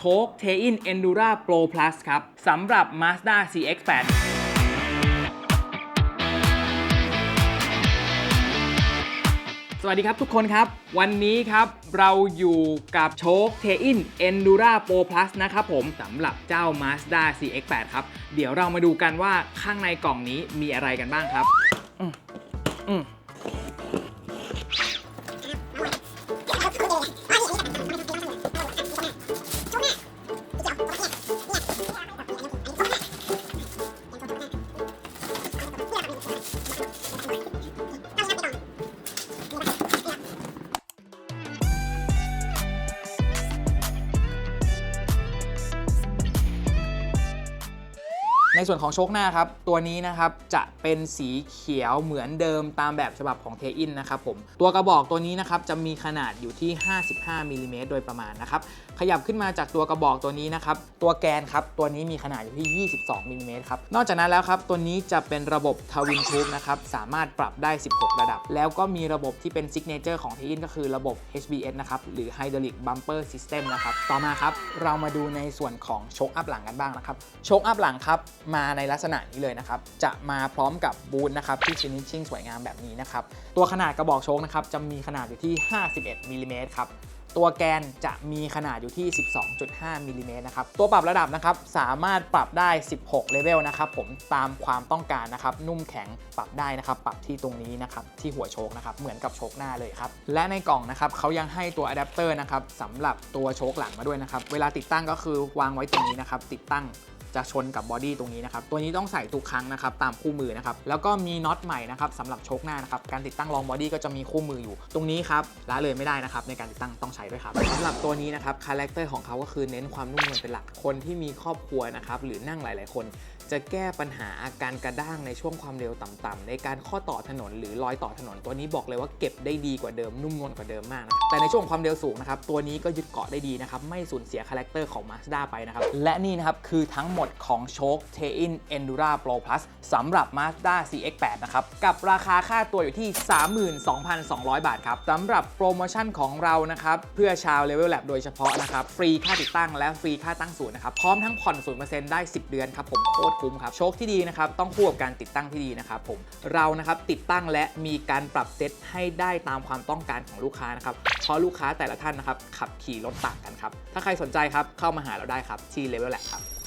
โชค t e i n Endura Pro Plus ครับสำหรับ Mazda CX-8 สวัสดีครับทุกคนครับ วันนี้ครับเราอยู่กับโชค t e i n Endura Pro Plus นะครับผมสำหรับเจ้า Mazda CX-8 ครับ เดี๋ยวเรามาดูกันว่าข้างในกล่องนี้มีอะไรกันบ้างครับ อืมอืม ในส่วนของโชคหน้าครับ ตัวนี้นะครับจะเป็นสีเขียวเหมือนเดิมตามแบบฉบับของเทอินนะครับผมตัวกระบอกตัวนี้นะครับจะมีขนาดอยู่ที่ 55มิลลิเมตรโดยประมาณนะครับขยับขึ้นมาจากตัวกระบอกตัวนี้นะครับตัวแกนครับตัวนี้มีขนาดอยู่ที่ 22มิลลิเมตรครับนอกจากนั้นแล้วครับตัวนี้จะเป็นระบบทวินทูบนะครับสามารถปรับได้ 16 ระดับ แล้วก็มีระบบที่เป็นซิกเนเจอร์ของเทอินก็คือระบบ HBS นะครับหรือ Hydraulic Bumper System นะครับต่อมาครับเรามาดูในส่วนของโชคอัพหลังกันบ้างนะครับโชคอัพหลังครับมาในลักษณะนี้เลยนะครับ จะมาพร้อมกับบูทนะครับที่ finishing สวยงามแบบนี้นะครับ ตัวขนาดกระบอกโชคนะครับจะมีขนาดอยู่ที่ 51มิลลิเมตรครับตัวแกนจะมีขนาดอยู่ที่ 12.5มิลลิเมตรนะครับ ตัวปรับระดับนะครับสามารถปรับได้ 16 เลเวลนะครับผมตามความต้องการนะครับ นุ่มแข็งปรับได้นะครับ ปรับที่ตรงนี้นะครับ ที่หัวโชคนะครับ เหมือนกับโชคหน้าเลยครับ และในกล่องนะครับเขายังให้ตัวอะแดปเตอร์นะครับสำหรับตัวโชคหลังมาด้วยนะครับ เวลาติดตั้งก็คือวางไว้ตรงนี้นะครับ ติดตั้ง จะชนกับบอดี้ตรงนี้นะครับ ตัวนี้ต้องใส่ทุกครั้งนะครับตามคู่มือนะครับ แล้วก็มีน็อตใหม่นะครับสำหรับโชคหน้านะครับ การติดตั้งรองบอดี้ก็จะมีคู่มืออยู่ ตรงนี้ครับละเลยไม่ได้นะครับในการติดตั้งต้องใช้ด้วยครับสำหรับตัวนี้นะครับคาแรคเตอร์ของเขาก็คือเน้นความนุ่มนวลเป็นหลัก คนที่มีครอบครัวนะครับหรือนั่งหลาย ๆ คน จะแก้ปัญหาอาการกระด้างในช่วงความเร็วต่ำๆในการข้อต่อถนนหรือรอยต่อถนนตัวนี้บอกเลยว่าเก็บได้ดีกว่าเดิมนุ่มนวลกว่าเดิมมากนะแต่ในช่วงความเร็วสูงนะครับตัวนี้ก็ยึดเกาะได้ดีนะครับไม่สูญเสียคาแรคเตอร์ของ Mazda ไปนะครับและนี่นะครับคือทั้งหมดของโชค t e i n Endura Pro Plus สำหรับ Mazda CX-8 นะครับกับราคาค่าตัวอยู่ที่ 32,200 บาทครับสำหรับโปรโมชั่นของเรานะครับเพื่อชาว Level Lab โดยเฉพาะนะครับฟรีค่าติดตั้งและฟรีค่าตั้งศูนย์นะครับพร้อมทั้งผ่อน0%ได้ 10 เดือนครับผมโคตรคุ้มครับ โชคที่ดีนะครับต้องคู่กับการติดตั้งที่ดีนะครับผม เรานะครับติดตั้งและมีการปรับเซตให้ได้ตามความต้องการของลูกค้านะครับ เพราะลูกค้าแต่ละท่านนะครับขับขี่รถต่างกันครับ ถ้าใครสนใจครับเข้ามาหาเราได้ครับที่เลเวลแหละครับ